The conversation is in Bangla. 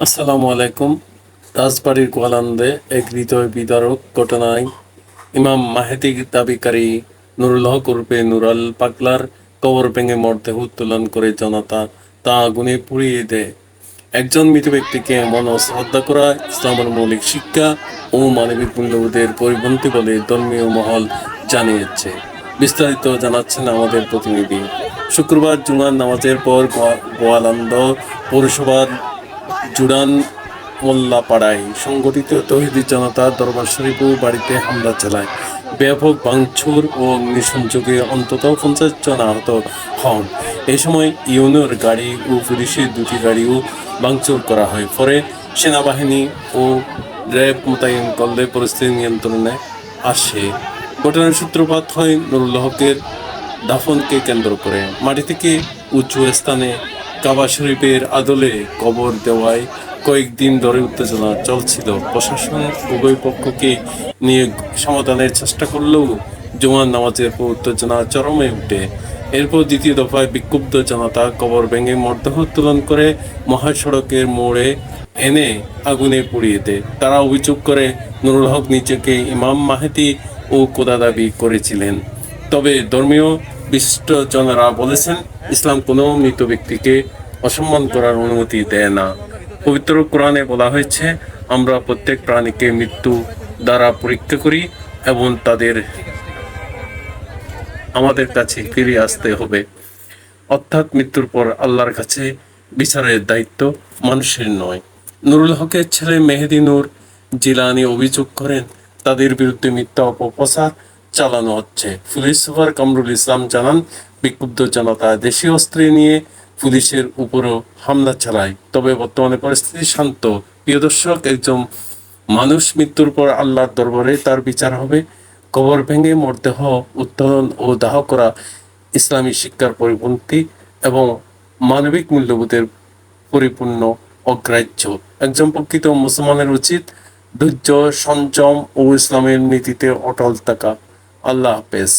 আসসালামু আলাইকুম। রাজবাড়ির গোয়ালান্দে এক হৃদয় বিদারক ঘটনায় ইমাম মাহেদি দাবিকারী নুরুল হক রূপে নুরাল পাগলার কবর ভেঙে মরদেহ উত্তোলন করে জনতা তা আগুনে পুড়িয়ে দেয়। একজন মৃত ব্যক্তিকে মন শ্রদ্ধা করা ইসলামের মৌলিক শিক্ষা ও মানবিক মূল্যবোধের পরিপন্থী বলে ধর্মীয় মহল জানিয়েছে। বিস্তারিত জানাচ্ছেন আমাদের প্রতিনিধি। শুক্রবার জুমার নামাজের পর গোয়া- গোয়ালান্দ পৌরসভার জুড়ান মোল্লাপাড়ায় সংগঠিত তহিদি জনতা দরবার শরীফ বাড়িতে হামলা চালায়। ব্যাপক ভাঙচুর ও অগ্নিসংযোগে অন্তত পঞ্চাশ জন আহত হন। এই সময় ইউনোর গাড়ি ও পুলিশের দুটি গাড়িও ভাঙচুর করা হয়। পরে সেনাবাহিনী ও র্যাব মোতায়েন করলে পরিস্থিতি নিয়ন্ত্রণে আসে। ঘটনার সূত্রপাত হয় নুরুল হকের দাফনকে কেন্দ্র করে। মাটি থেকে উঁচু স্থানে কাবা শরীফের আদলে কবর দেওয়ায় কয়েকদিন ধরে উত্তেজনা চলছিল। প্রশাসন উভয় পক্ষকে নিয়ে সমাধানের চেষ্টা করলেও জুমার নামাজের পর উত্তেজনা চরমে উঠে। এরপর দ্বিতীয় দফায় বিক্ষুব্ধ জনতা কবর ভেঙে মর্দেহ উত্তোলন করে মহাসড়কের মোড়ে এনে আগুনে পুড়িয়ে দেয়। তারা অভিযোগ করে, নুরুল হক নিজেকে ইমাম মাহেদি ও কোদা দাবি করেছিলেন। তবে ধর্মীয় বিশিষ্ট বিশিষ্টজনেরা বলেছেন, ইসলাম কোনো মৃত ব্যক্তিকে অসম্মান করার অনুমতি দেয় না। পবিত্র কোরআনে বলা হয়েছে, আমরা প্রত্যেক প্রাণীকে মৃত্যু দ্বারা পরীক্ষা করি এবং তাদের আমাদের কাছে ফিরে আসতে হবে। অর্থাৎ মৃত্যুর পর আল্লাহর কাছে বিচারের দায়িত্ব মানুষের নয়। নুরুল হকের ছেলে মেহেদি নূর জিলানি অভিযোগ করেন, তাদের বিরুদ্ধে মিথ্যা অপপ্রচার চালানো হচ্ছে। পুলিশ সুপার কামরুল ইসলাম জানান, বিক্ষুব্ধ জনতা দেশীয় অস্ত্র নিয়ে পুলিশের উপরও হামলা চালায়। তবে বর্তমানে পরিস্থিতি শান্ত। প্রিয় দর্শক, একজন মানুষ মৃত্যুর পর আল্লাহর দরবারে তার বিচার হবে। কবর ভেঙে মরদেহ, উত্তোলন ও দাহ করা ইসলামী শিক্ষার পরিপন্থী এবং মানবিক মূল্যবোধের পরিপূর্ণ অগ্রাহ্য। একজন প্রকৃত মুসলমানের উচিত ধৈর্য, সংযম ও ইসলামের নীতিতে অটল থাকা। আল্লাহ হাফেজ।